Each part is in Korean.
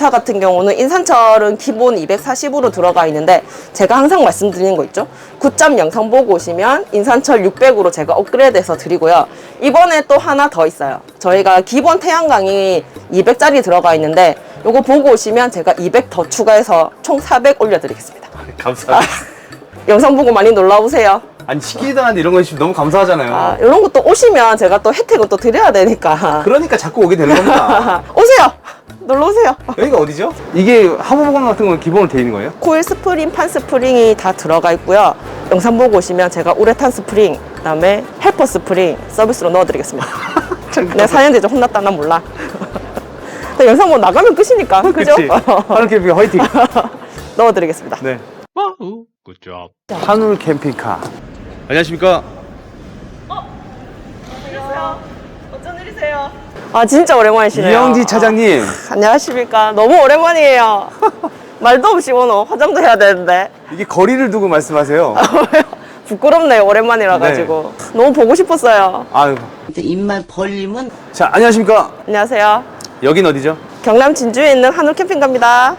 차 같은 경우는 인산철은 기본 240으로 들어가 있는데 제가 항상 말씀드리는 거 있죠. 9점 영상 보고 오시면 인산철 600으로 제가 업그레이드해서 드리고요. 이번에 또 하나 더 있어요. 저희가 기본 태양광이 200짜리 들어가 있는데 요거 보고 오시면 제가 200 더 추가해서 총 400 올려드리겠습니다. 감사합니다. 영상 보고 많이 놀러 오세요. 아니 않는데 이런 거 해주시면 너무 감사하잖아요. 아, 이런 것도 오시면 제가 또 혜택을 또 드려야 되니까. 그러니까 자꾸 오게 되는 겁니다. 오세요! 놀러 오세요. 여기가 어디죠? 이게 하부보강 같은 건 기본으로 돼 있는 거예요? 코일 스프링, 판 스프링이 다 들어가 있고요. 영상 보고 오시면 제가 우레탄 스프링, 그다음에 헬퍼 스프링 서비스로 넣어드리겠습니다. 내가 4년 되죠. 혼났다 난 몰라. 근데 영상 뭐 나가면 끝이니까 그죠? 하늘 캠핑 화이팅! 넣어드리겠습니다. 네. Wahoo! Job. 한울 캠핑카. 안녕하십니까? 어쩐 일이세요? 아 진짜 오랜만이시네요. 이영지 차장님. 안녕하십니까. 너무 오랜만이에요. 말도 없이 오늘 화장도 해야 되는데. 이게 거리를 두고 말씀하세요. 부끄럽네요. 오랜만이라 가지고. 너무 보고 싶었어요. 아유. 근데 입만 벌리면 자, 안녕하십니까? 안녕하세요. 여긴 어디죠? 경남 진주에 있는 한울 캠핑 갑니다.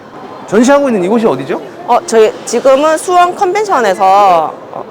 전시하고 있는 이곳이 어디죠? 어, 저희 지금은 수원 컨벤션에서 어,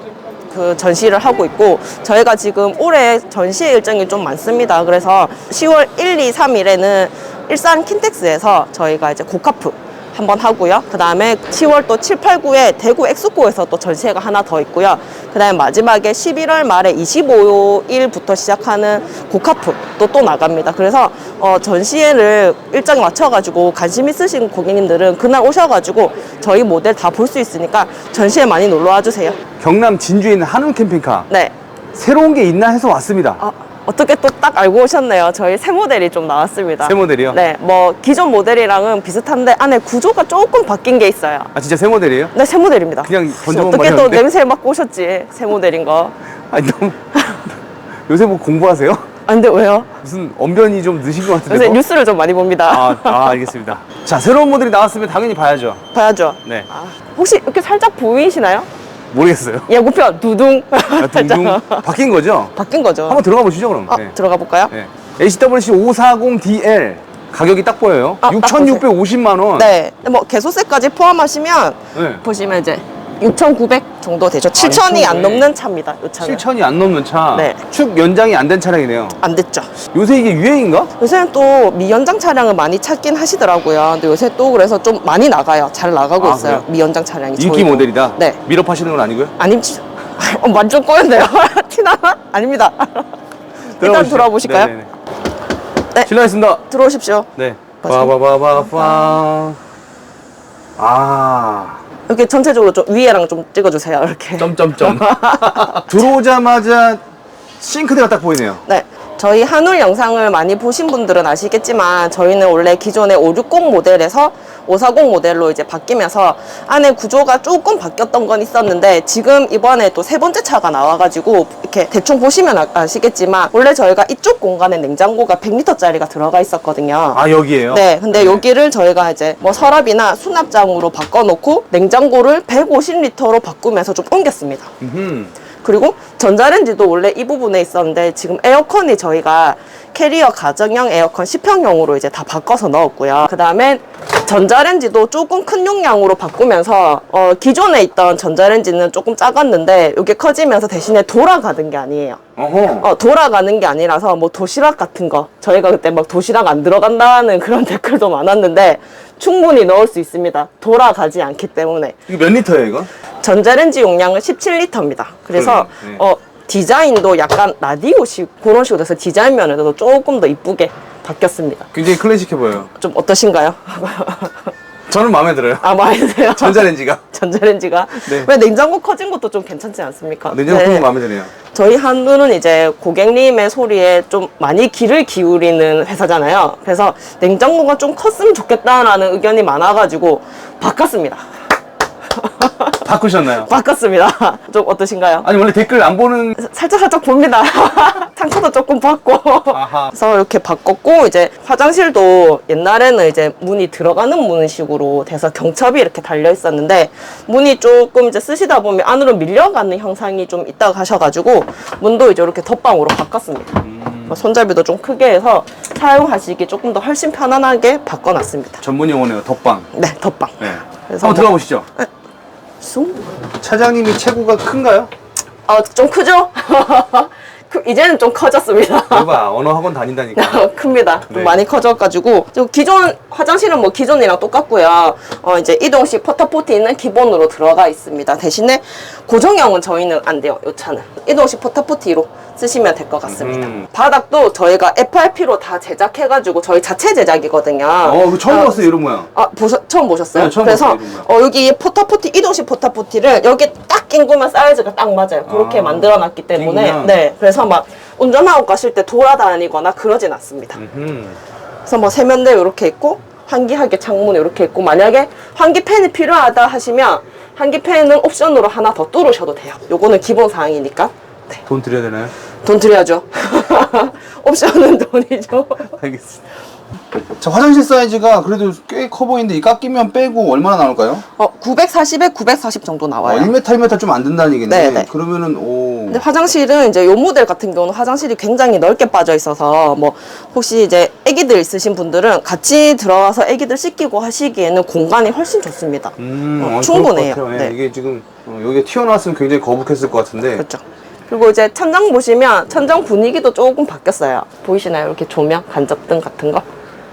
그 전시를 하고 있고 저희가 지금 올해 전시 일정이 좀 많습니다. 그래서 10월 1, 2, 3일에는 일산 킨텍스에서 저희가 이제 고카프 한번 하고요. 그 다음에 10월 또 7, 8, 9에 대구 엑스코에서 또 전시회가 하나 더 있고요. 그 다음에 마지막에 11월 말에 25일부터 시작하는 고카프 또 또 나갑니다. 그래서 어, 전시회를 일정 맞춰가지고 관심 있으신 고객님들은 그날 오셔가지고 저희 모델 다 볼 수 있으니까 전시회 많이 놀러 와 주세요. 경남 진주에 있는 한울 캠핑카. 네. 새로운 게 있나 해서 왔습니다. 아, 어떻게 또 딱 알고 오셨네요. 저희 새 모델이 좀 나왔습니다. 새 모델이요? 네, 뭐 기존 모델이랑은 비슷한데 안에 구조가 조금 바뀐 게 있어요. 아, 진짜 새 모델이에요? 네, 새 모델입니다. 그냥 던져본 어떻게 또 말이었는데? 냄새 맡고 오셨지? 새 모델인 거. 아니, 너무. 요새 뭐 공부하세요? 아, 근데 왜요? 무슨 언변이 좀 느신 것 같은데. 요새 뭐? 뉴스를 좀 많이 봅니다. 아, 아, 알겠습니다. 자, 새로운 모델이 나왔으면 당연히 봐야죠. 봐야죠. 네. 아, 혹시 이렇게 살짝 보이시나요? 모르겠어요. 예고편 두둥. 아, 둥둥. 바뀐 거죠? 바뀐 거죠. 한번 들어가 보시죠, 그럼. 아, 네. 들어가 볼까요? 네. HWC 540DL. 가격이 딱 보여요. 아, 딱 6,650만 원. 네. 뭐 개소세까지 포함하시면 네. 보시면 이제 6,900 정도 되죠. 7,000이 안 6,900. 넘는 차입니다. 이 차는. 7,000이 안 넘는 차. 네. 축 연장이 안 된 차량이네요. 안 됐죠. 요새 이게 유행인가? 요새는 또 미연장 차량을 많이 찾긴 하시더라고요. 근데 요새 또 그래서 좀 많이 나가요. 잘 나가고 아, 있어요. 그래요? 미연장 차량이. 인기 저희도. 모델이다? 네. 밀업 하시는 건 아니고요? 아님, 어, 완전 꼬였네요. 티나나? 아닙니다. 일단. 들어보실까요? 네네네. 네. 실례하겠습니다. 들어오십시오. 네. 맞아요. 빠바바바바. 아. 이렇게 전체적으로 좀 위에랑 좀 찍어주세요. 이렇게. 점점점. 들어오자마자 싱크대가 딱 보이네요. 네. 저희 한울 영상을 많이 보신 분들은 아시겠지만 저희는 원래 기존의 560 모델에서 540 모델로 이제 바뀌면서 안에 구조가 조금 바뀌었던 건 있었는데 지금 이번에 또 세 번째 차가 나와가지고 이렇게 대충 보시면 아- 아시겠지만 원래 저희가 이쪽 공간에 냉장고가 100리터짜리가 들어가 있었거든요. 아, 여기에요? 네, 근데 여기를 저희가 이제 뭐 서랍이나 수납장으로 바꿔놓고 냉장고를 150리터로 바꾸면서 좀 옮겼습니다. 음흠. 그리고 전자레인지도 원래 이 부분에 있었는데 지금 에어컨이 저희가 캐리어 가정형 에어컨 10평형으로 이제 다 바꿔서 넣었고요. 그 다음에 전자레인지도 조금 큰 용량으로 바꾸면서 어, 기존에 있던 전자레인지는 조금 작았는데 이게 커지면서 대신에 돌아가는 게 아니에요. 어, 돌아가는 게 아니라서 뭐 도시락 같은 거 저희가 그때 막 도시락 안 들어간다는 그런 댓글도 많았는데 충분히 넣을 수 있습니다. 돌아가지 않기 때문에 이거 몇 리터예요, 이거? 전자레인지 용량은 17리터입니다. 그래서 그러네, 네. 어, 디자인도 약간 라디오식 그런 식으로 돼서 디자인 면에서도 조금 더 이쁘게 바뀌었습니다. 굉장히 클래식해 보여요. 좀 어떠신가요? 저는 마음에 들어요. 아 많이 드세요. 전자레인지가. 전자레인지가 네. 왜 냉장고 커진 것도 좀 괜찮지 않습니까? 냉장고 네. 네. 마음에 드네요. 저희 한우는 이제 고객님의 소리에 좀 많이 귀를 기울이는 회사잖아요. 그래서 냉장고가 좀 컸으면 좋겠다라는 의견이 많아가지고 바꿨습니다. 바꾸셨나요? 바꿨습니다. 좀 어떠신가요? 아니 원래 댓글 안 보는 살짝 살짝 봅니다. 상처도 조금 받고. 아하. 그래서 이렇게 바꿨고 이제 화장실도 옛날에는 이제 문이 들어가는 문식으로 돼서 경첩이 이렇게 달려 있었는데 문이 조금 이제 쓰시다 보면 안으로 밀려가는 형상이 좀 있다가 하셔가지고 문도 이제 이렇게 덧방으로 바꿨습니다. 뭐 손잡이도 좀 크게 해서 사용하시기 조금 더 훨씬 편안하게 바꿔놨습니다. 전문 용어네요. 덧방. 네, 덧방. 네. 그래서 한번 뭐- 들어가 보시죠. 숭? 차장님이 체구가 큰가요? 아, 좀 크죠? 그, 이제는 좀 커졌습니다. 봐봐 언어 학원 다닌다니까. 큽니다. 좀 네. 많이 커져가지고 저 기존 화장실은 뭐 기존이랑 똑같고요. 어 이제 이동식 포타포티는 기본으로 들어가 있습니다. 대신에 고정형은 저희는 안 돼요. 이 차는 이동식 포타포티로 쓰시면 될 것 같습니다. 음. 바닥도 저희가 FRP로 다 제작해가지고 저희 자체 제작이거든요. 어, 이거 처음 어, 봤어요 이런 모양. 아, 보셨, 처음 보셨어요? 네, 처음 그래서 봤어요, 이런 어, 여기 포타포티, 이동식 포타포티를 여기 딱 낑구면 사이즈가 딱 맞아요. 그렇게 아, 만들어 놨기 때문에. 낑구면? 네. 그래서 막 운전하고 가실 때 돌아다니거나 그러진 않습니다. 음. 그래서 뭐 세면대 이렇게 있고, 환기하게 창문 이렇게 있고, 만약에 환기팬이 필요하다 하시면, 환기팬은 옵션으로 하나 더 뚫으셔도 돼요. 요거는 기본 사항이니까. 네. 돈 드려야 되나요? 돈 드려야죠. 옵션은 돈이죠. 알겠습니다. 자, 화장실 사이즈가 그래도 꽤 커 보이는데 이 깎이면 빼고 얼마나 나올까요? 어, 940에 940 정도 어, 나와요. 1m, 1m 좀 안 된다는 얘기네. 네, 네. 그러면은 오. 근데 화장실은 이제 요 모델 같은 경우는 화장실이 굉장히 넓게 빠져 있어서 뭐 혹시 이제 아기들 있으신 분들은 같이 들어가서 아기들 씻기고 하시기에는 공간이 훨씬 좋습니다. 음, 어, 어, 충분해요. 같아요. 예, 네. 이게 지금 어, 여기 튀어나왔으면 굉장히 거북했을 것 같은데. 그렇죠. 그리고 이제 천장 보시면 천장 분위기도 조금 바뀌었어요. 보이시나요? 이렇게 조명, 간접등 같은 거.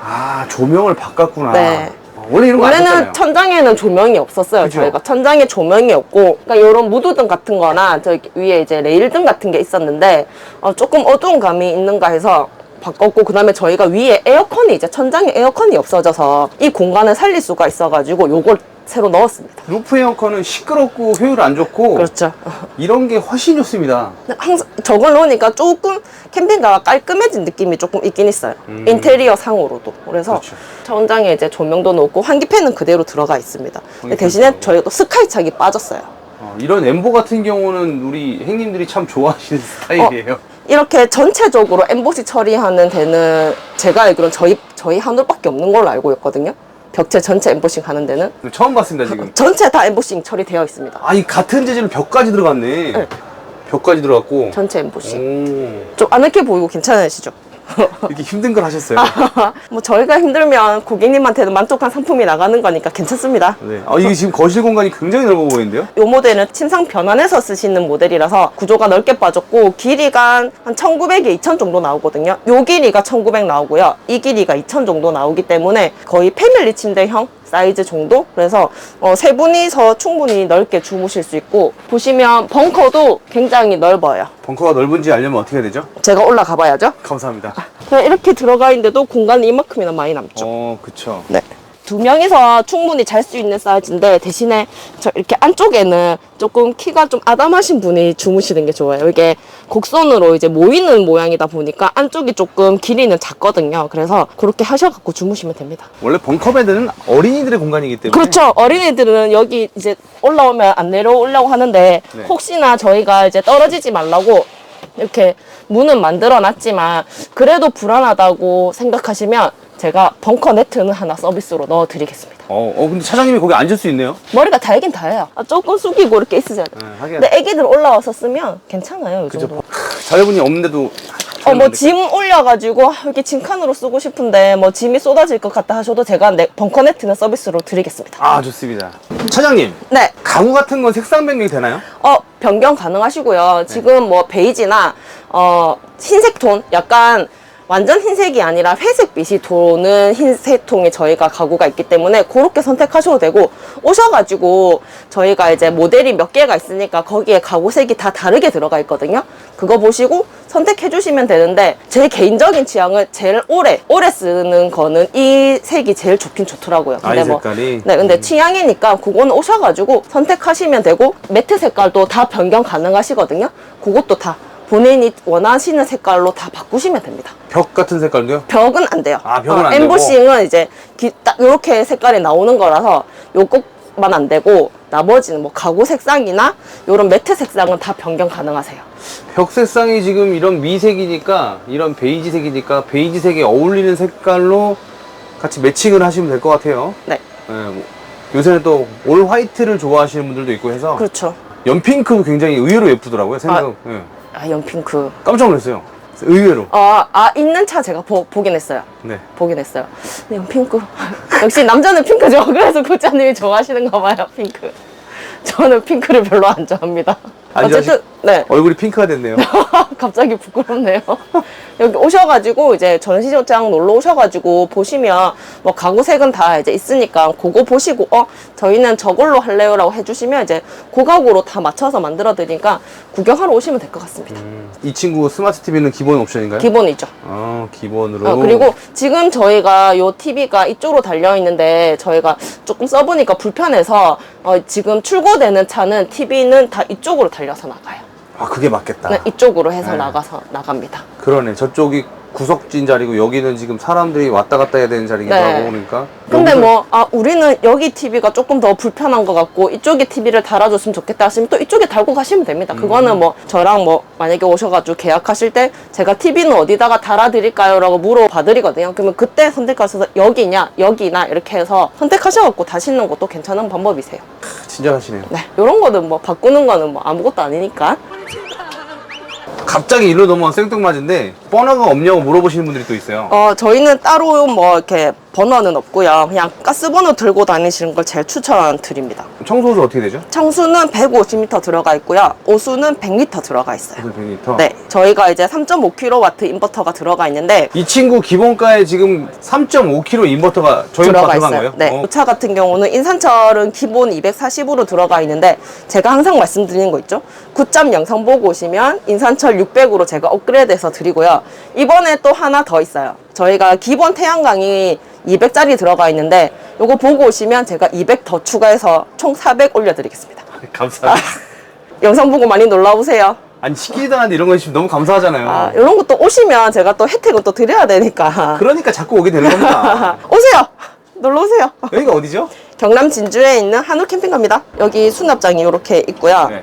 아 조명을 바꿨구나. 네. 어, 원래 이런 거안 원래는. 천장에는 조명이 없었어요. 그죠? 저희가 천장에 조명이 없고, 그러니까 이런 무드등 같은 거나 저 위에 이제 레일등 같은 게 있었는데 어, 조금 어두운 감이 있는가 해서 바꿨고 그 다음에 저희가 위에 에어컨이 이제 천장에 에어컨이 없어져서 이 공간을 살릴 수가 있어가지고 요걸 새로 넣었습니다. 루프 에어컨은 시끄럽고 효율 안 좋고 그렇죠. 이런 게 훨씬 좋습니다. 항상 저걸 넣으니까 조금 캠핑카가 깔끔해진 느낌이 조금 있긴 있어요. 인테리어 상으로도. 그래서 음. 그렇죠. 천장에 이제 조명도 놓고 환기팬은 그대로 들어가 있습니다. 근데 대신에. 저희가 또 스카이착이 빠졌어요. 어, 이런 엠보 같은 경우는 우리 행님들이 참 좋아하시는 스타일이에요. 이렇게 전체적으로 엠보시 처리하는 데는 제가 알기로는 저희 저희 한울밖에 없는 걸로 알고 있거든요. 벽체 전체 엠보싱 하는 데는 처음 봤습니다 지금. 전체 다 엠보싱 처리되어 있습니다. 아이 같은 재질로 벽까지 들어갔네. 네. 벽까지 들어갔고. 전체 엠보싱. 오, 좀 아늑해 보이고 괜찮으시죠? 이렇게 힘든 걸 하셨어요. 뭐 저희가 힘들면 고객님한테는 만족한 상품이 나가는 거니까 괜찮습니다. 네. 아 이게 지금 거실 공간이 굉장히 넓어 보이는데요? 이 모델은 침상 변환해서 쓰시는 모델이라서 구조가 넓게 빠졌고 길이가 한 1900에 2000 정도 나오거든요. 요 길이가 1900 나오고요. 이 길이가 2000 정도 나오기 때문에 거의 패밀리 침대형 사이즈 정도? 그래서 어, 세 분이서 충분히 넓게 주무실 수 있고 보시면 벙커도 굉장히 넓어요. 벙커가 넓은지 알려면 어떻게 해야 되죠? 제가 올라가 봐야죠. 감사합니다. 그냥 이렇게 들어가 있는데도 공간이 이만큼이나 많이 남죠. 어, 그쵸. 네. 두 명이서 충분히 잘 수 있는 사이즈인데 대신에 저 이렇게 안쪽에는 조금 키가 좀 아담하신 분이 주무시는 게 좋아요. 이게 곡선으로 이제 모이는 모양이다 보니까 안쪽이 조금 길이는 작거든요. 그래서 그렇게 하셔갖고 주무시면 됩니다. 원래 벙커베드는 어린이들의 공간이기 때문에. 그렇죠. 어린이들은 여기 이제 올라오면 안 내려오려고 하는데 네. 혹시나 저희가 이제 떨어지지 말라고 이렇게 문은 만들어 놨지만 그래도 불안하다고 생각하시면 제가 벙커 네트는 하나 서비스로 넣어 드리겠습니다. 어, 어, 근데 차장님이 거기 앉을 수 있네요? 머리가 달긴 달아요. 아, 조금 숙이고 이렇게 있으잖아요. 네, 하긴. 근데 애기들 올라와서 쓰면 괜찮아요. 이 정도. 자녀분이 없는데도. 어, 뭐 짐 올려가지고 아, 이렇게 짐칸으로 쓰고 싶은데 뭐 짐이 쏟아질 것 같다 하셔도 제가 네, 벙커 네트는 서비스로 드리겠습니다. 아, 좋습니다. 차장님, 네. 가구 같은 건 색상 변경이 되나요? 어, 변경 가능하시고요. 지금 뭐 베이지나 어, 흰색 톤 약간 완전 흰색이 아니라 회색빛이 도는 흰색 통에 저희가 가구가 있기 때문에 그렇게 선택하셔도 되고 오셔가지고 저희가 이제 모델이 몇 개가 있으니까 거기에 가구색이 다 다르게 들어가 있거든요. 그거 보시고 선택해 주시면 되는데 제 개인적인 취향은 제일 오래 오래 쓰는 거는 이 색이 제일 좋긴 좋더라고요. 아, 이 색깔이? 네, 근데 취향이니까 그거는 오셔가지고 선택하시면 되고 매트 색깔도 다 변경 가능하시거든요. 그것도 다 본인이 원하시는 색깔로 다 바꾸시면 됩니다. 벽 같은 색깔도요? 벽은 안 돼요. 아, 벽은 안 되고? 엠보싱은 이제 기- 딱 이렇게 색깔이 나오는 거라서 요거 만안 되고 나머지는 뭐 가구 색상이나 이런 매트 색상은 다 변경 가능하세요. 벽 색상이 지금 이런 미색이니까 이런 베이지색이니까 베이지색에 어울리는 색깔로 같이 매칭을 하시면 될 것 같아요. 네, 예, 뭐 요새는 또 올 화이트를 좋아하시는 분들도 있고 해서 그렇죠. 연핑크도 굉장히 의외로 예쁘더라고요. 생각 예. 아 연핑크. 깜짝 놀랐어요. 의외로. 아, 아 있는 차 제가 보, 보긴 했어요. 네. 보긴 했어요. 근데 핑크. 역시 남자는 핑크죠. 그래서 구자님이 좋아하시는가 봐요, 핑크. 저는 핑크를 별로 안 좋아합니다. 안 어쨌든, 네. 얼굴이 핑크가 됐네요. 갑자기 부끄럽네요. 여기 오셔가지고 이제 전시장 놀러 오셔가지고 보시면 뭐 가구색은 다 이제 있으니까 그거 보시고 어 저희는 저걸로 할래요라고 해주시면 이제 고가구로 다 맞춰서 만들어 드리니까 구경하러 오시면 될 것 같습니다. 이 친구 스마트 TV는 기본 옵션인가요? 기본이죠. 아, 기본으로. 어, 그리고 지금 저희가 요 TV가 이쪽으로 달려 있는데 저희가 조금 써보니까 불편해서 어, 지금 출고되는 차는 TV는 다 이쪽으로 달려 서 나가요. 아, 그게 맞겠다. 네, 이쪽으로 해서 네. 나가서 나갑니다. 그러네. 저쪽이 구석진 자리고 여기는 지금 사람들이 왔다 갔다 해야 되는 자리기도 네. 하고 그러니까. 근데 여기서 뭐, 아, 우리는 여기 TV가 조금 더 불편한 것 같고, 이쪽에 TV를 달아줬으면 좋겠다 하시면 또 이쪽에 달고 가시면 됩니다. 그거는 뭐, 저랑 뭐, 만약에 오셔가지고 계약하실 때, 제가 TV는 어디다가 달아드릴까요? 라고 물어봐드리거든요. 그러면 그때 선택하셔서 여기냐, 여기나, 이렇게 해서 선택하셔갖고 다시는 것도 괜찮은 방법이세요. 친절하시네요. 네. 요런 거는 뭐, 바꾸는 거는 뭐, 아무것도 아니니까. 갑자기 일로 넘어간 생뚱맞은데 버너가 없냐고 물어보시는 분들이 또 있어요. 어, 저희는 따로 뭐, 이렇게 번호는 없고요. 그냥 가스 번호 들고 다니시는 걸 제일 추천드립니다. 청소도 어떻게 되죠? 청수는 150m 들어가 있고요. 오수는 100m 들어가 있어요. 100m. 네, 저희가 이제 3.5kW 인버터가 들어가 있는데 이 친구 기본가에 지금 3.5kg 인버터가 저희 가 들어가 들어간 있어요. 거예요? 네, 어, 이차 같은 경우는 인산철은 기본 240으로 들어가 있는데 제가 항상 말씀드리는 거 있죠. 9점 영상 보고 오시면 인산철 600으로 제가 업그레이드해서 드리고요. 이번에 또 하나 더 있어요. 저희가 기본 태양광이 200짜리 들어가 있는데 요거 보고 오시면 제가 200 더 추가해서 총 400 올려드리겠습니다. 감사합니다. 영상 보고 많이 놀러 오세요. 아니 시키지도 않는데 이런 거 해주시면 너무 감사하잖아요. 아, 이런 것도 오시면 제가 또 혜택을 또 드려야 되니까. 그러니까 자꾸 오게 되는 겁니다. 오세요! 놀러 오세요. 여기가 어디죠? 경남 진주에 있는 한우 캠핑카입니다. 여기 수납장이 이렇게 있고요. 네.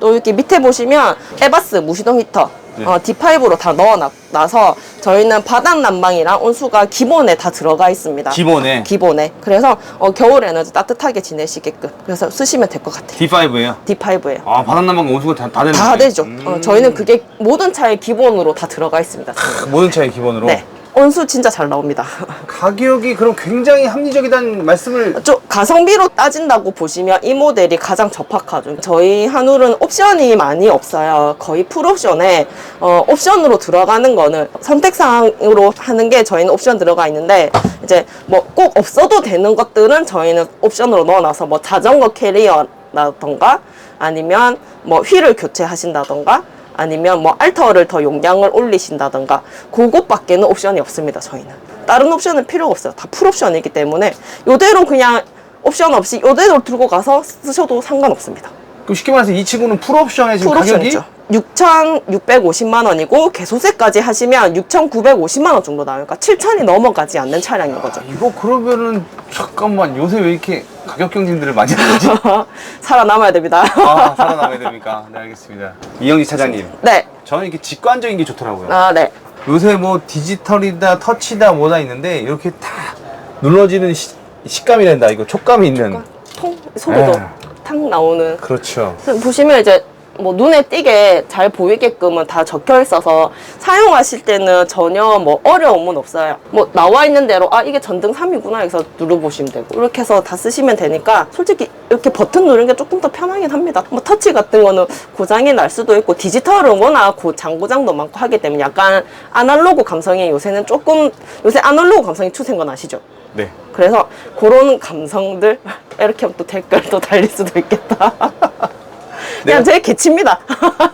또 이렇게 밑에 보시면 에바스 무시동 히터 네. 어, D5로 다 넣어놔서 저희는 바닥 난방이랑 온수가 기본에 다 들어가 있습니다. 기본에 기본에. 그래서 어, 겨울에는 따뜻하게 지내시게끔. 그래서 쓰시면 될 것 같아요. D5예요. D5예요. 아 바닷남방 온수가 다, 다 되는 다 거예요? 되죠. 음. 어, 저희는 그게 모든 차의 기본으로 다 들어가 있습니다. 모든 차의 기본으로. 네. 온수 진짜 잘 나옵니다. 가격이 그럼 굉장히 합리적이다는 말씀을 좀 가성비로 따진다고 보시면 이 모델이 가장 적합하죠. 저희 한울은 옵션이 많이 없어요. 거의 풀옵션에 어, 옵션으로 들어가는 거는 선택사항으로 하는 게 저희는 옵션 들어가 있는데 이제 뭐 꼭 없어도 되는 것들은 저희는 옵션으로 넣어놔서 뭐 자전거 캐리어라던가 아니면 뭐 휠을 교체하신다던가 아니면 뭐 알터를 더 용량을 올리신다던가 그것밖에는 옵션이 없습니다 저희는. 다른 옵션은 필요가 없어요. 다 풀옵션이기 때문에 이대로 그냥 옵션 없이 이대로 들고 가서 쓰셔도 상관없습니다. 그럼 쉽게 말해서 이 친구는 풀옵션에 지금 풀옵션이죠. 가격이 6,650만 원이고 개소세까지 하시면 6,950만 원 정도 나오니까 7,000이 넘어가지 않는 차량인 거죠 이거 그러면은 잠깐만 요새 왜 이렇게 가격 경쟁들을 많이 하지? 살아남아야 됩니다 아 살아남아야 됩니까? 네 알겠습니다. 이영지 차장님, 네. 저는 이렇게 직관적인 게 좋더라고요. 아, 네. 요새 뭐 디지털이다 터치다 뭐다 있는데 이렇게 다 눌러지는 시, 식감이 된다. 이거 촉감이 있는. 통 소리도 네. 탁 나오는 그렇죠. 보시면 이제 뭐 눈에 띄게 잘 보이게끔은 다 적혀 있어서 사용하실 때는 전혀 뭐 어려움은 없어요. 뭐 나와 있는 대로 아 이게 전등 3이구나 해서 눌러보시면 되고 이렇게 해서 다 쓰시면 되니까 솔직히 이렇게 버튼 누르는 게 조금 더 편하긴 합니다. 뭐 터치 같은 거는 고장이 날 수도 있고 디지털은 워낙 고, 장고장도 많고 하기 때문에 약간 아날로그 감성이 요새는 조금 요새 아날로그 감성이 추세인 건 아시죠? 네. 그래서 그런 감성들 이렇게 하면 또 댓글도 달릴 수도 있겠다. 그냥 내가- 제 개치입니다.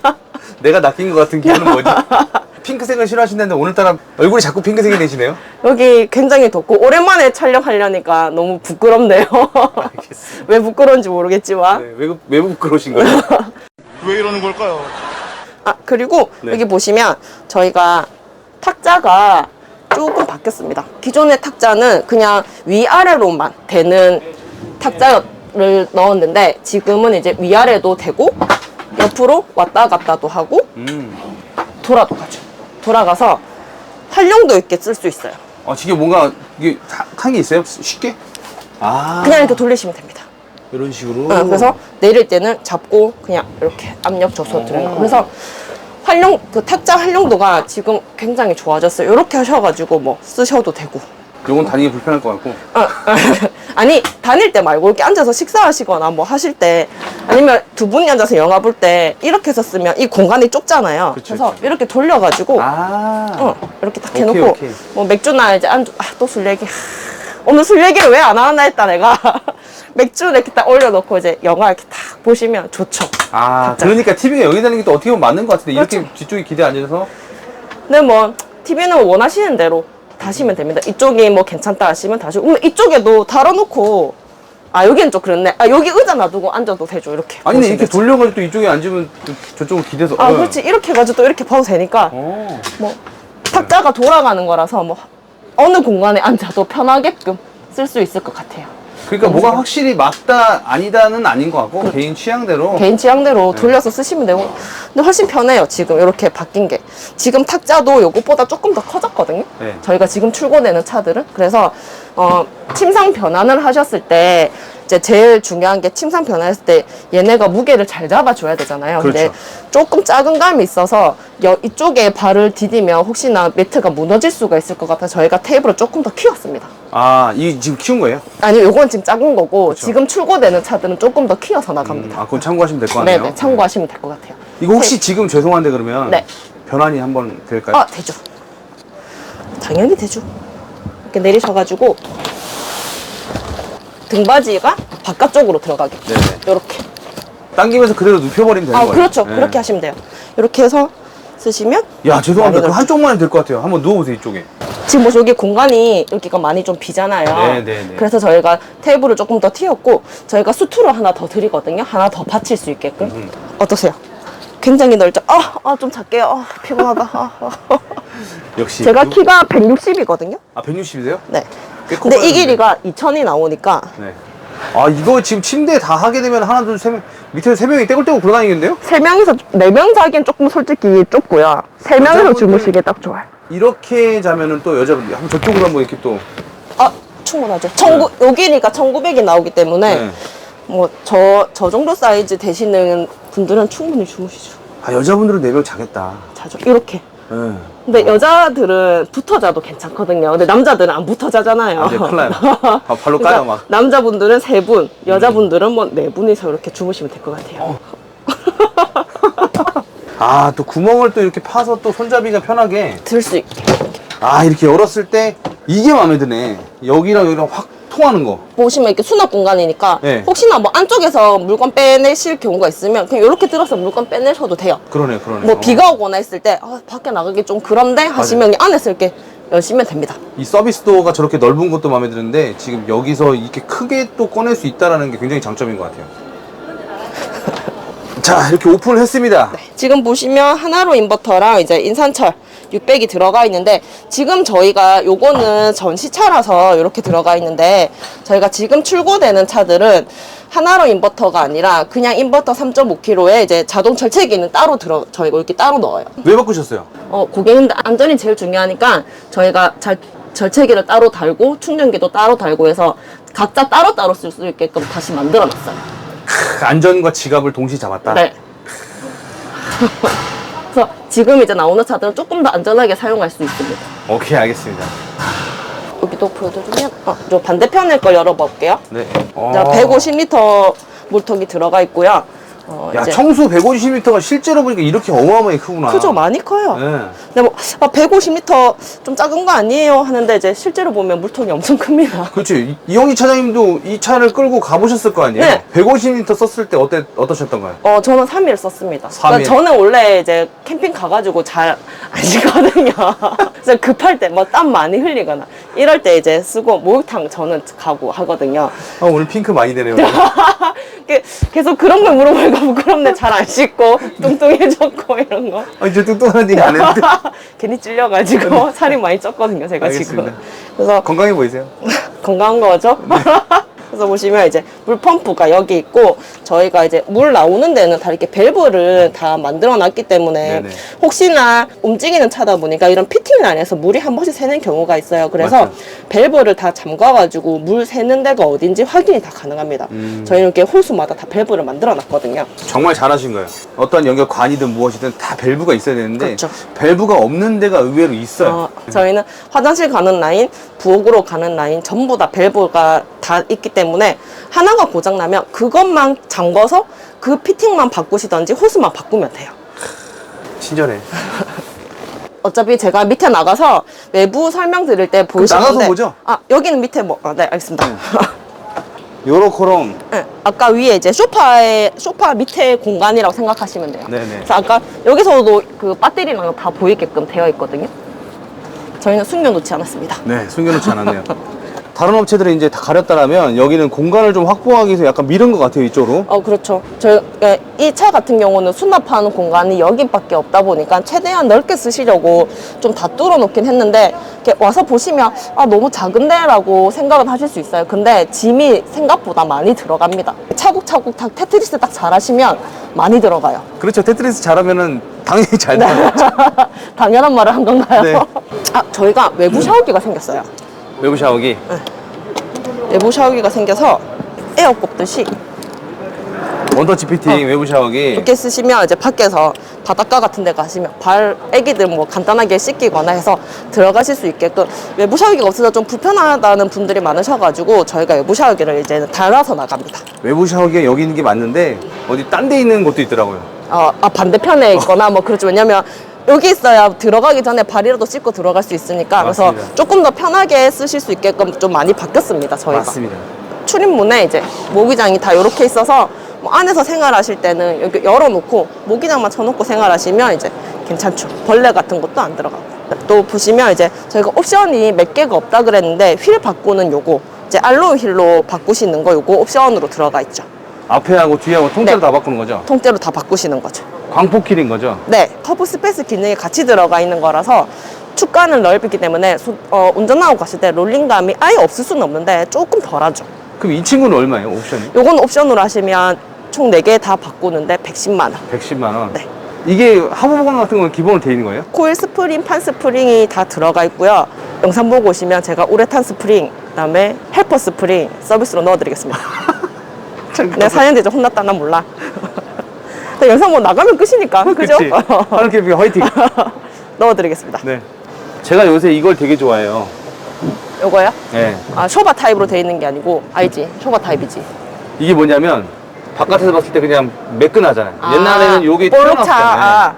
내가 낚인 것 같은 기분은 뭐지? 핑크색을 싫어하신다는데 오늘따라 얼굴이 자꾸 핑크색이 되시네요. 여기 굉장히 덥고 오랜만에 촬영하려니까 너무 부끄럽네요. 알겠습니다. 왜 부끄러운지 모르겠지만. 네, 왜, 왜 부끄러우신 거예요? 왜 이러는 걸까요? 아 그리고 네. 여기 보시면 저희가 탁자가 조금 바뀌었습니다. 기존의 탁자는 그냥 위아래로만 되는 탁자였 를 넣었는데 지금은 이제 위아래도 되고 옆으로 왔다 갔다도 하고 음. 돌아도 가죠. 돌아가서 활용도 있게 쓸 수 있어요. 어, 지금 뭔가 이게 한 게 있어요? 쉽게? 아. 그냥 이렇게 돌리시면 됩니다. 이런 식으로. 어, 그래서 내릴 때는 잡고 그냥 이렇게 압력 줘서 드는 거. 그래서 활용 그 탁자 활용도가 지금 굉장히 좋아졌어요. 이렇게 하셔가지고 뭐 쓰셔도 되고. 요건 다니기 불편할 것 같고. 어, 아니 다닐 때 말고 이렇게 앉아서 식사하시거나 뭐 하실 때 아니면 두 분이 앉아서 영화 볼 때 이렇게 해서 쓰면 이 공간이 좁잖아요. 그쵸, 그래서 그쵸. 이렇게 돌려가지고 아. 어, 이렇게 딱 오케이, 해놓고 오케이. 뭐 맥주나 이제 안주 아, 또 술 얘기 하, 오늘 술 얘기를 왜 안 하나 했다 내가 맥주 이렇게 딱 올려놓고 이제 영화 이렇게 딱 보시면 좋죠. 아, 각자. 그러니까 TV가 여기 다니는 게 또 어떻게 보면 맞는 것 같은데. 이렇게 그렇죠. 뒤쪽에 기대 앉아서. 근데 뭐 TV는 원하시는 대로 다시면 됩니다. 이쪽이 뭐 괜찮다 하시면 다시 음, 이쪽에도 달아놓고 아 여기는 좀 그렇네. 아 여기 의자 놔두고 앉아도 되죠 이렇게. 아니, 근데 이렇게. 돌려가지고 또 이쪽에 앉으면 또 저쪽으로 기대서. 아 어. 그렇지 이렇게 해가지고 또 이렇게 봐도 되니까 어. 뭐 탁자가 돌아가는 거라서 뭐 어느 공간에 앉아도 편하게끔 쓸 수 있을 것 같아요. 그러니까 뭐가 확실히 맞다, 아니다는 아닌 것 같고, 개인 취향대로. 개인 취향대로 돌려서 쓰시면 되고. 근데 훨씬 편해요 지금. 이렇게 바뀐 게. 지금 탁자도 요것보다 조금 더 커졌거든요. 네. 저희가 지금 출고되는 차들은. 그래서 어, 침상 변환을 하셨을 때 이제 제일 중요한 게 침상 변환했을 때 얘네가 무게를 잘 잡아줘야 되잖아요 근데 그렇죠. 조금 작은 감이 있어서 여, 이쪽에 발을 디디면 혹시나 매트가 무너질 수가 있을 것 같아서 저희가 테이블을 조금 더 키웠습니다 아, 이 지금 키운 거예요? 아니 요건 지금 작은 거고 지금 출고되는 차들은 조금 더 키워서 나갑니다 아, 그건 참고하시면 될 것 같네요. 네네 참고하시면 될 것 같아요 이거 혹시 지금 죄송한데 그러면 네. 변환이 한번 될까요? 아 되죠 당연히 되죠 이렇게 내리셔가지고 등받이가 바깥쪽으로 들어가게 네네. 이렇게 당기면서 그대로 눕혀버리면 되는 아 거예요. 그렇죠 네. 그렇게 하시면 돼요 이렇게 해서 쓰시면 야, 죄송합니다. 그 한쪽만 해도 될 것 같아요. 한번 누워보세요, 이쪽에. 지금 뭐 여기 공간이 여기가 많이 좀 비잖아요 네, 네, 네. 그래서 저희가 테이블을 조금 더 틔웠고 저희가 수트로 하나 더 드리거든요 하나 더 받칠 수 있게끔 음. 어떠세요? 굉장히 넓죠? 아, 아, 좀 작게요. 아, 피곤하다. 아, 아. 역시. 제가 요- 키가 160이거든요. 아, 160이세요? 네. 근데 이. 길이가 2000이 나오니까 네. 아, 이거 지금 침대 다 하게 되면 하나, 둘, 세 명, 밑에서 세 명이 떼굴떼굴 굴러다니겠는데요? 세 명이서 네 명 자기엔 조금 솔직히 좁고요. 세 명이서 여자분들- 주무시기에 딱 좋아요. 이렇게 자면은 또 여자분들, 한번 저쪽으로 한번 이렇게 또. 아 충분하죠. 천구 여기니까 1,900이 나오기 때문에 네. 뭐 저 저 정도 사이즈 되시는 분들은 충분히 주무시죠. 아, 여자분들은 네 명 자겠다. 자죠. 이렇게. 네. 근데 여자들은 붙어 자도 괜찮거든요. 근데 남자들은 안 붙어 자잖아요. 아, 네, 큰일 나요. 아, 발로 까요, 막. 남자분들은 세 분, 여자분들은 뭐 네 분이서 이렇게 주무시면 될 것 같아요. 아, 또 구멍을 또 이렇게 파서 또 손잡이가 편하게. 들 수 있게. 아, 이렇게 열었을 때 이게 마음에 드네. 여기랑 여기랑 확 통하는 거. 보시면 이렇게 수납 공간이니까 네. 혹시나 뭐 안쪽에서 물건 빼내실 경우가 있으면 그냥 이렇게 들어서 물건 빼내셔도 돼요. 그러네, 그러네. 뭐 어. 비가 오거나 했을 때 아, 밖에 나가기 좀 그런데 하시면 안에서 이렇게 여시면 됩니다. 이 서비스 도어가 저렇게 넓은 것도 마음에 드는데 지금 여기서 이렇게 크게 또 꺼낼 수 있다라는 게 굉장히 장점인 것 같아요. 자, 이렇게 오픈을 했습니다. 지금 보시면 하나로 인버터랑 이제 인산철 600이 들어가 있는데 지금 저희가 요거는 전시차라서 이렇게 들어가 있는데 저희가 지금 출고되는 차들은 하나로 인버터가 아니라 그냥 인버터 3.5kg에 이제 자동 절체기는 따로 들어 저희가 이렇게 따로 넣어요. 왜 바꾸셨어요? 어, 고객님들 안전이 제일 중요하니까 저희가 잘 절체기를 따로 달고 충전기도 따로 달고 해서 각자 따로 따로 쓸 수 있게끔 다시 만들어 놨어요. 크, 안전과 지갑을 동시에 잡았다. 네. 그래서 지금 이제 나오는 차들은 조금 더 안전하게 사용할 수 있습니다. 오케이, 알겠습니다. 여기도 보여드리면, 어, 저 반대편을 거 열어볼게요. 네. 자, 150리터 물통이 들어가 있고요. 어, 야, 이제 청수 150m가 실제로 보니까 이렇게 어마어마하게 크구나. 크죠? 많이 커요. 네. 근데 뭐, 아, 150리터 좀 작은 거 아니에요? 하는데 이제 실제로 보면 물통이 엄청 큽니다. 이- 이영희 차장님도 이 차를 끌고 가보셨을 거 아니에요? 네. 150m 썼을 때 어때, 어떠셨던가요? 어, 저는 3일 썼습니다. 삼 일. 그러니까 저는 원래 이제 캠핑 가가지고 잘 안 쉬거든요. 그래서 급할 때 뭐 땀 많이 흘리거나 이럴 때 이제 쓰고 목욕탕 저는 가고 하거든요. 아, 오늘 핑크 많이 되네요. 그- 계속 그런 걸 물어보 니까 부끄럽네. 잘 안 씻고 뚱뚱해졌고 이런 거. 아, 이제 뚱뚱한 얘기 안 했는데. 괜히 찔려가지고 살이 많이 쪘거든요. 제가 알겠습니다. 지금. 그래서 건강해 보이세요? 건강한 거죠? 그래서 보시면 이제 물 펌프가 여기 있고 저희가 이제 물 나오는 데는 다 이렇게 밸브를 다 만들어 놨기 때문에 네네. 혹시나 움직이는 차다 보니까 이런 피팅 라인에서 물이 한 번씩 새는 경우가 있어요. 그래서 맞죠. 밸브를 다 잠가가지고 물 새는 데가 어딘지 확인이 다 가능합니다. 음. 저희는 이렇게 홀수마다 다 밸브를 만들어 놨거든요. 정말 잘하신 거예요. 어떠한 연결관이든 무엇이든 다 밸브가 있어야 되는데 그렇죠. 밸브가 없는 데가 의외로 있어요. 어, 저희는 화장실 가는 라인, 부엌으로 가는 라인 전부 다 밸브가 다 있기 때문에 하나가 고장 나면 그것만 잠궈서 그 피팅만 바꾸시던지 호스만 바꾸면 돼요. 친절해. 어차피 제가 밑에 나가서 외부 설명 드릴 때 보이실 나가서 보죠? 아 여기는 밑에 뭐 아, 네 알겠습니다. 요렇게럼 네, 아까 위에 이제 소파에 소파 밑에 공간이라고 생각하시면 돼요. 네네. 그래서 아까 여기서도 그 배터리랑 다 보이게끔 되어 있거든요. 저희는 숨겨놓지 않았습니다. 네, 숨겨놓지 않았네요. 다른 업체들은 이제 다 가렸다라면 여기는 공간을 좀 확보하기 위해서 약간 미른 것 같아요, 이쪽으로. 어, 그렇죠. 저희, 이차 같은 경우는 수납하는 공간이 여기밖에 없다 보니까 최대한 넓게 쓰시려고 좀 다 뚫어 놓긴 했는데, 이렇게 와서 보시면, 아, 너무 작은데? 라고 생각은 하실 수 있어요. 근데 짐이 생각보다 많이 들어갑니다. 차곡차곡 다 테트리스 딱 잘하시면 많이 들어가요. 그렇죠. 테트리스 잘하면은 당연히 잘 네. 돼요. 당연한 말을 한 건가요? 네. 아, 저희가 외부 샤워기가 생겼어요. 외부 샤워기. 외부 샤워기가 생겨서 에어 꼽듯이 원터치 피팅 외부 샤워기. 어. 이렇게 쓰시면 이제 밖에서 바닷가 같은 데 가시면 발 애기들 뭐 간단하게 씻기거나 해서 들어가실 수 있게끔 외부 샤워기가 없어서 좀 불편하다는 분들이 많으셔가지고 저희가 외부 샤워기를 이제는 달아서 나갑니다. 외부 샤워기가 여기 있는 게 맞는데 어디 딴 데 있는 곳도 있더라고요. 어, 아, 반대편에 있거나 뭐 그렇죠. 왜냐면 여기 있어야 들어가기 전에 발이라도 씻고 들어갈 수 있으니까 그래서 맞습니다. 조금 더 편하게 쓰실 수 있게끔 좀 많이 바뀌었습니다. 저희가. 맞습니다. 출입문에 이제 모기장이 다 이렇게 있어서 뭐 안에서 생활하실 때는 여기 열어놓고 모기장만 쳐놓고 생활하시면 이제 괜찮죠. 벌레 같은 것도 안 들어가고. 또 보시면 이제 저희가 옵션이 몇 개가 없다 그랬는데 휠 바꾸는 요거 이제 알로에 휠로 바꾸시는 거 요거 옵션으로 들어가 있죠. 앞에하고 뒤하고 통째로 네. 다 바꾸는 거죠. 통째로 다 바꾸시는 거죠. 광폭킬인 거죠. 네, 커브 스페이스 기능이 같이 들어가 있는 거라서 축간을 넓기 때문에 소- 어, 운전하고 갔을 때 롤링감이 아예 없을 수는 없는데 조금 덜하죠. 그럼 이 친구는 얼마예요, 옵션이? 요건 옵션으로 하시면 총 4개 다 바꾸는데 110만 원. 110만 원. 네. 이게 하부 보강 같은 건 기본으로 돼 있는 거예요? 코일 스프링, 판 스프링이 다 들어가 있고요. 영상 보고 오시면 제가 우레탄 스프링, 그다음에 헬퍼 스프링 서비스로 넣어드리겠습니다. 내가 4년 되죠. 혼났다 난 몰라. 근데 영상 뭐 나가면 끝이니까 그죠? 그치. 하늘 캠핑 화이팅. 넣어드리겠습니다. 네. 제가 요새 이걸 되게 좋아해요. 요거요? 네. 아 쇼바 타입으로 돼 있는 게 아니고 알지? 쇼바 타입이지. 이게 뭐냐면 바깥에서 봤을 때 그냥 매끈하잖아요. 아, 옛날에는 요게 볼차, 튀어나왔잖아요. 아,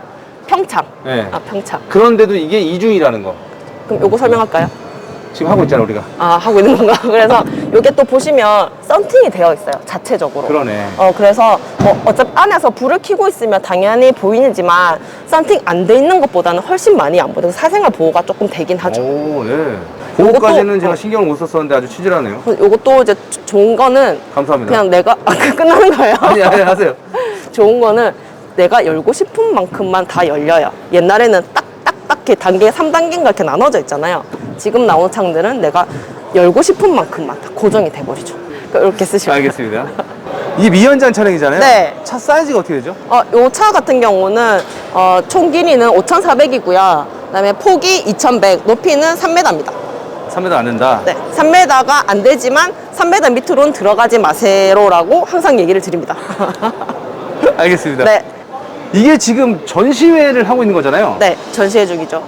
평창. 네. 아 평창. 그런데도 이게 이중이라는 거. 그럼 요거 설명할까요? 지금 하고 있잖아 우리가. 아 하고 있는 건가? 그래서 요게 또 보시면 썬팅이 되어 있어요 자체적으로. 그러네. 어 그래서 뭐 어차피 안에서 불을 켜고 있으면 당연히 보이지만 썬팅 안 돼 있는 것보다는 훨씬 많이 안 보여요. 사생활 보호가 조금 되긴 하죠. 오, 네. 요것도- 그거까지는 제가 어. 신경을 못 썼었는데 아주 치질하네요. 그래서 요것도 이제 조- 좋은 거는 감사합니다. 그냥 내가 아, 끝나는 거예요. 아니, 아니, 하세요. 좋은 거는 내가 열고 싶은 만큼만 다 열려요. 옛날에는 딱 이렇게 단계 3단계인가 이렇게 나눠져 있잖아요. 지금 나오는 창들은 내가 열고 싶은 만큼만 다 고정이 돼버리죠. 그러니까 이렇게 쓰시면. 알겠습니다. 이게 미연장 차량이잖아요. 네. 차 사이즈가 어떻게 되죠? 어, 요차 같은 경우는 어, 총 길이는 5,400이고요. 그다음에 폭이 2,100, 높이는 3m입니다. 3m 안 된다. 네, 3m가 안 되지만 3m 밑으로는 들어가지 마세요라고 항상 얘기를 드립니다. 알겠습니다. 네, 이게 지금 전시회를 하고 있는 거잖아요. 네, 전시회 중이죠.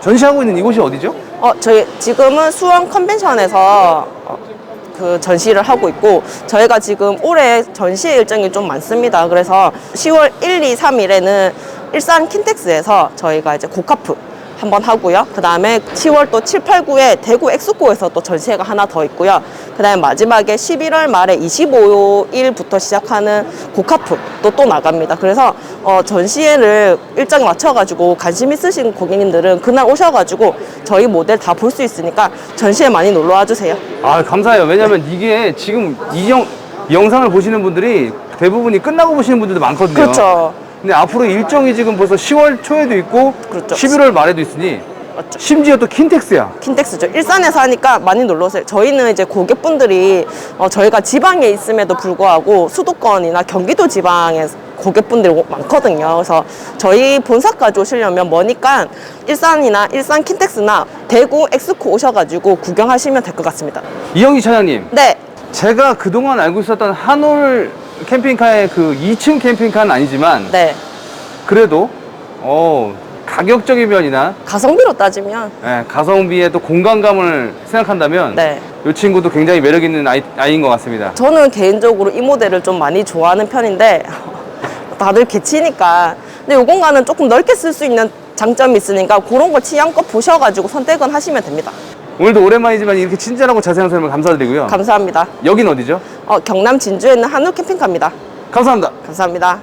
전시하고 있는 이곳이 어디죠? 어, 저희 지금은 수원 컨벤션에서 어, 그 전시를 하고 있고 저희가 지금 올해 전시 일정이 좀 많습니다. 그래서 10월 1, 2, 3일에는 일산 킨텍스에서 저희가 이제 고카프 한번 하고요. 그 다음에 10월 또 7, 8, 9에 대구 엑스코에서 또 전시회가 하나 더 있고요. 그 다음에 마지막에 11월 말에 25일부터 시작하는 고카프 또 또 나갑니다. 그래서 어, 전시회를 일정 맞춰가지고 관심 있으신 고객님들은 그날 오셔가지고 저희 모델 다 볼 수 있으니까 전시회 많이 놀러 와주세요. 아, 감사해요. 왜냐면 이게 지금 이, 영, 이 영상을 보시는 분들이 대부분이 끝나고 보시는 분들도 많거든요. 그렇죠. 근데 앞으로 일정이 지금 벌써 10월 초에도 있고 그렇죠. 11월 말에도 있으니 맞죠. 심지어 또 킨텍스야. 킨텍스죠. 일산에서 하니까 많이 놀러 오세요. 저희는 이제 고객분들이 어, 저희가 지방에 있음에도 불구하고 수도권이나 경기도 지방에 고객분들이 오- 많거든요. 그래서 저희 본사까지 오시려면 머니까 일산이나 일산 킨텍스나 대구 엑스코 오셔가지고 구경하시면 될 것 같습니다. 이영희 차장님, 네, 제가 그동안 알고 있었던 한올 캠핑카의 그 2층 캠핑카는 아니지만 네. 그래도 어, 가격적인 면이나 가성비로 따지면 예, 가성비의 또 공간감을 생각한다면 네. 이 친구도 굉장히 매력 있는 아이, 아이인 것 같습니다. 저는 개인적으로 이 모델을 좀 많이 좋아하는 편인데 다들 개치니까 근데 이 공간은 조금 넓게 쓸 수 있는 장점이 있으니까 그런 거 취향껏 보셔가지고 선택은 하시면 됩니다. 오늘도 오랜만이지만 이렇게 친절하고 자세한 설명 감사드리고요. 감사합니다. 여긴 어디죠? 어, 경남 진주에 있는 한우 캠핑카입니다. 감사합니다. 감사합니다.